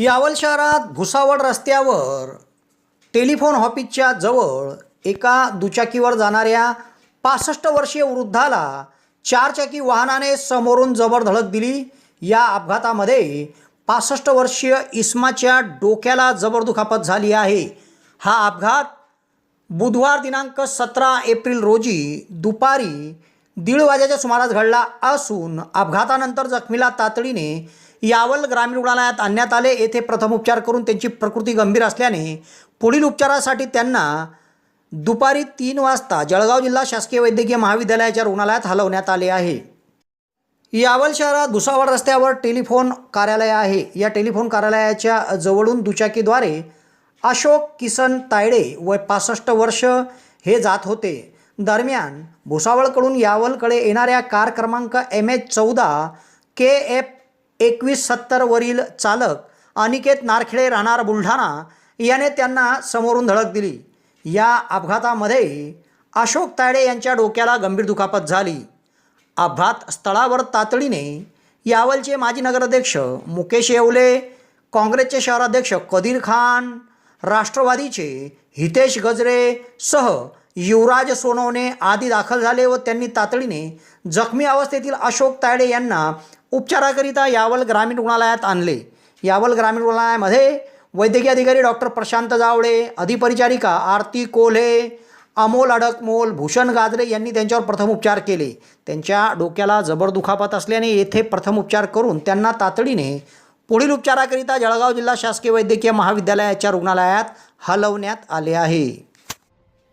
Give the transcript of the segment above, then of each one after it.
यावल शहरात भुसावळ रस्त्यावर टेलिफोन ऑफिसच्या जवळ एका दुचाकीवर जाणाऱ्या पासष्ट वर्षीय वृद्धाला चारचाकी वाहनाने समोरून जबर धडक दिली. या अपघातामध्ये पासष्ट वर्षीय इस्माच्या डोक्याला जबर दुखापत झाली आहे. हा अपघात बुधवार दिनांक सतरा एप्रिल रोजी दुपारी दीड वाजेच्या सुमारास घडला असून अपघातानंतर जखमीला तातडीने यावल ग्रामीण रुग्णालयात आणण्यात आले. येथे प्रथम उपचार करून त्यांची प्रकृती गंभीर असल्याने पुढील उपचारासाठी त्यांना दुपारी तीन वाजता जळगाव जिल्हा शासकीय वैद्यकीय महाविद्यालयाच्या रुग्णालयात हलवण्यात आले आहे. यावल शहरात भुसावळ रस्त्यावर टेलिफोन कार्यालय आहे. या टेलिफोन कार्यालयाच्या जवळून दुचाकीद्वारे अशोक किसन तायडे व पासष्ट वर्ष हे जात होते. दरम्यान भुसावळकडून यावलकडे येणाऱ्या कार क्रमांक एम एच चौदा के एफ एकवीस सत्तरवरील चालक अनिकेत नारखेडे राहणार बुलढाणा याने त्यांना समोरून धडक दिली. या अपघातामध्ये अशोक तायडे यांच्या डोक्याला गंभीर दुखापत झाली. अपघात स्थळावर तातडीने यावलचे माजी नगराध्यक्ष मुकेश येवले काँग्रेसचे शहराध्यक्ष कदीर खान राष्ट्रवादीचे हितेश गजरे सह युवराज सोनवणे आदी दाखल झाले व त्यांनी तातडीने जखमी अवस्थेतील अशोक तायडे यांना उपचाराकरिता यावल ग्रामीण रुग्णालयात आणले. यावल ग्रामीण रुग्णालयामध्ये वैद्यकीय अधिकारी डॉक्टर प्रशांत जावळे अधिपरिचारिका आरती कोल्हे अमोल अडकमोल भूषण गाजरे यांनी त्यांच्यावर प्रथम उपचार केले. त्यांच्या डोक्याला जबर दुखापत असल्याने येथे प्रथम उपचार करून त्यांना तातडीने पुढील उपचाराकरिता जळगाव जिल्हा शासकीय वैद्यकीय महाविद्यालयाच्या रुग्णालयात हलवण्यात आले आहे.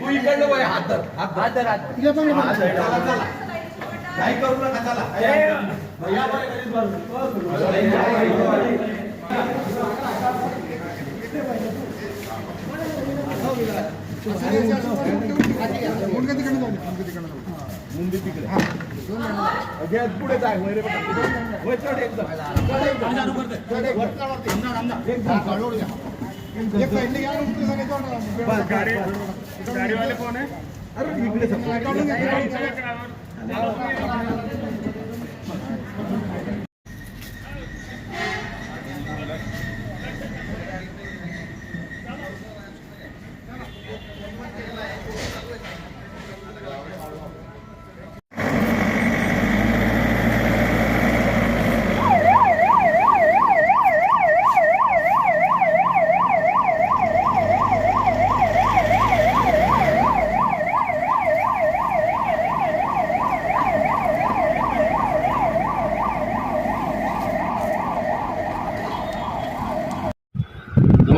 तू इकडलं वय हात धर हात धर हात धर. चला, चला. काही करू नका चला. मुंडी तिकडे पुढे जाय एकदम. गाडीवाले कोण आहे? अरे इकडे